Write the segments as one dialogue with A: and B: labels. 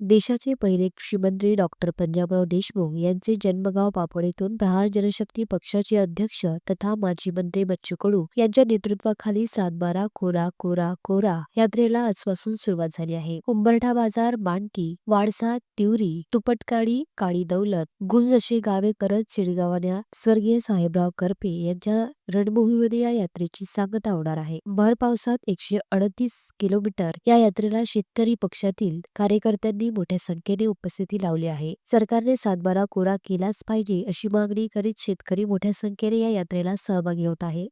A: देशाचे पहिले कृषीमंत्री डॉक्टर पंजाबराव देशमुख यांचे जन्मगाव पापड येथून प्रहार जनशक्ती पक्षाचे अध्यक्ष तथा माजी मंत्री बच्चू कडू यांच्या नेतृत्वाखाली सातबारा कोरा कोरा कोरा यात्रेला आजपासून सुरुवात झाली आहे. उंबरठा बाजार मांडकी वाडसा तिवरी तुपटकाडी काळी दौलत गुंज अशी गावे करत शिडगावान्या स्वर्गीय साहेबराव करपे यांच्या रणभूमीमध्ये या यात्रेची सांगता होणार आहे. भर पावसात एकशे अडतीस किलोमीटर या यात्रेला शेतकरी पक्षातील कार्यकर्त्यांनी मोठ्या संख्येने उपस्थिती लावली आहे. सरकारने सातबारा कोरा केलाच पाहिजे अशी मागणी करीत शेतकरी मोठ्या संख्येने या यात्रेला सहभागी होत आहे.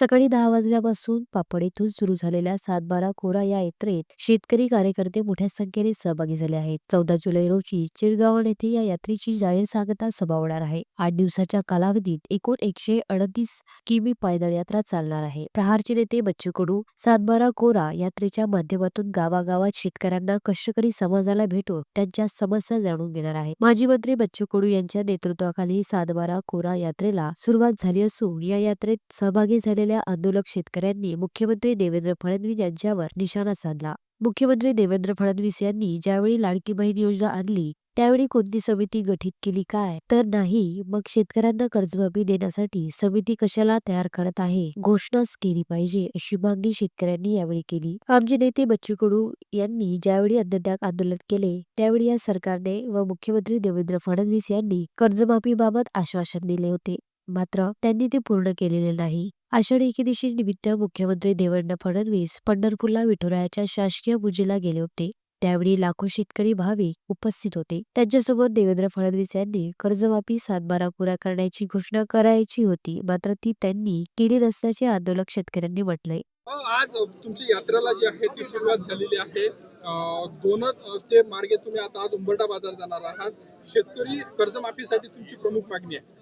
A: सकाळी दहा वाजल्यापासून पापड येथून सुरू झालेल्या सातबारा कोरा या यात्रेत शेतकरी कार्यकर्ते मोठ्या संख्येने सहभागी झाले आहेत. चौदा जुलै रोजी चिरगावन येथे या यात्रेची जाहीर सांगता सभा होणार आहे. आठ दिवसाच्या कालावधीत एकूण एकशे अडतीस किमी पायदळ यात्रा चालणार आहे. प्रहारचे नेते बच्चू कडू सातबारा कोरा यात्रेच्या माध्यमातून गावागावात शेतकऱ्यांना कष्टकरी समाजाला भेटून त्यांच्या समस्या जाणून घेणार आहे. माजी मंत्री बच्चू कडू यांच्या नेतृत्वाखाली सातबारा कोरा यात्रेला सुरुवात झाली असून या यात्रेत सहभागी असलेल्या आंदोलक शेतकऱ्यांनी मुख्यमंत्री देवेंद्र फडणवीस यांच्यावर निशाणा साधला. मुख्यमंत्री देवेंद्र फडणवीस यांनी ज्यावेळी लाडकी बहीण योजना आणली त्यावेळी कोणती समिती गठीत केली काय? तर नाही मग शेतकऱ्यांना कर्जमाफी देण्यासाठी समिती कशाला तयार करत आहे? घोषणाच केली पाहिजे अशी मागणी शेतकऱ्यांनी यावेळी केली. आमचे नेते बच्चू कडू यांनी ज्यावेळी अन्नत्याग आंदोलन केले त्यावेळी या सरकारने व मुख्यमंत्री देवेंद्र फडणवीस यांनी कर्जमाफीबाबत आश्वासन दिले होते. मात्र त्यांनी ते पूर्ण केलेले नाही. आषाढी एकादशी निमित्त मुख्यमंत्री देवेंद्र फडणवीस पंढरपूरला विठुरायाच्या शासकीय पूजेला गेले होते. त्यावेळी लाखो शेतकरी भाविक उपस्थित होते. त्यांच्यासोबत देवेंद्र फडणवीस यांनी कर्जमाफी सातबारा पुरा करण्याची घोषणा करायची होती. मात्र ती त्यांनी केली नसल्याचे आंदोलक शेतकऱ्यांनी म्हटलंय.
B: आज तुमची यात्रेला जी आहे ती सुरुवात झालेली आहे. दोनच ते मार्गे तुम्ही आता आज उंबरठा बाजार जाणार आहात. शेतकरी कर्जमाफीसाठी तुमची प्रमुख मागणी आहे.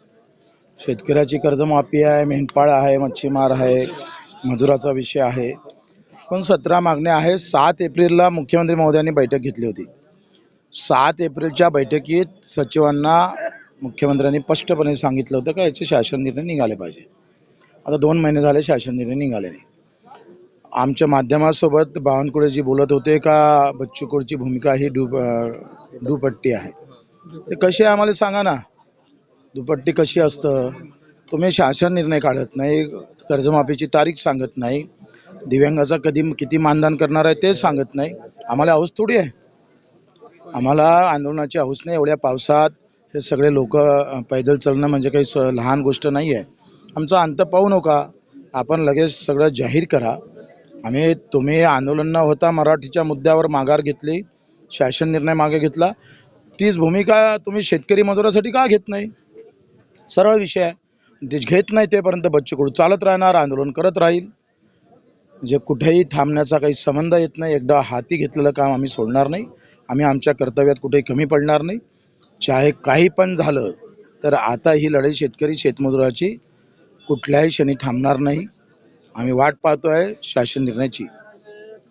C: शेतकऱ्याची कर्जमाफी आहे मेंढपाळ आहे मच्छीमार आहे मजुराचा विषय आहे. पण सतरा मागण्या आहे सात एप्रिलला मुख्यमंत्री महोदयांनी बैठक घेतली होती. सात एप्रिलच्या बैठकीत सचिवांना मुख्यमंत्र्यांनी स्पष्टपणे सांगितलं होतं का याचे शासन निर्णय निघाले पाहिजे. आता दोन महिने झाले शासन निर्णय निघाले नाही. आमच्या माध्यमासोबत बावनकुळेजी बोलत होते का बच्चूकुळची भूमिका ही डू डूपट्टी आहे. ते कसे आहे आम्हाला सांगा ना. दुपट्टी कशी असतं? तुम्ही शासन निर्णय काढत नाही कर्जमाफीची तारीख सांगत नाही दिव्यांगाचा कधी किती मानधन करणार आहे ते सांगत नाही. आम्हाला हौस थोडी आहे. आम्हाला आंदोलनाची हौस नाही एवढ्या पावसात हे सगळे लोक पैदल चालणं म्हणजे काही स लहान गोष्ट नाही आहे. आमचा अंत पाहू नका. आपण लगेच सगळं जाहीर करा. आम्ही तुम्ही आंदोलन न होता मराठीच्या मुद्द्यावर माघार घेतली शासन निर्णय मागे घेतला. तीच भूमिका तुम्ही शेतकरी मजुरासाठी का घेत नाही? सरळ विषय आहे. घेत नाही तेपर्यंत बच्चू कडू चालत राहणार आंदोलन करत राहील. जे कुठेही थांबण्याचा काही संबंध येत नाही. एकदा हाती घेतलेलं काम आम्ही सोडणार नाही. आम्ही आमच्या कर्तव्यात कुठेही कमी पडणार नाही. चाहे काही पण झालं तर आता ही लढाई शेतकरी शेतमजुराची कुठल्याही क्षणी थांबणार नाही. आम्ही वाट पाहतो आहे शासन निर्णयाची.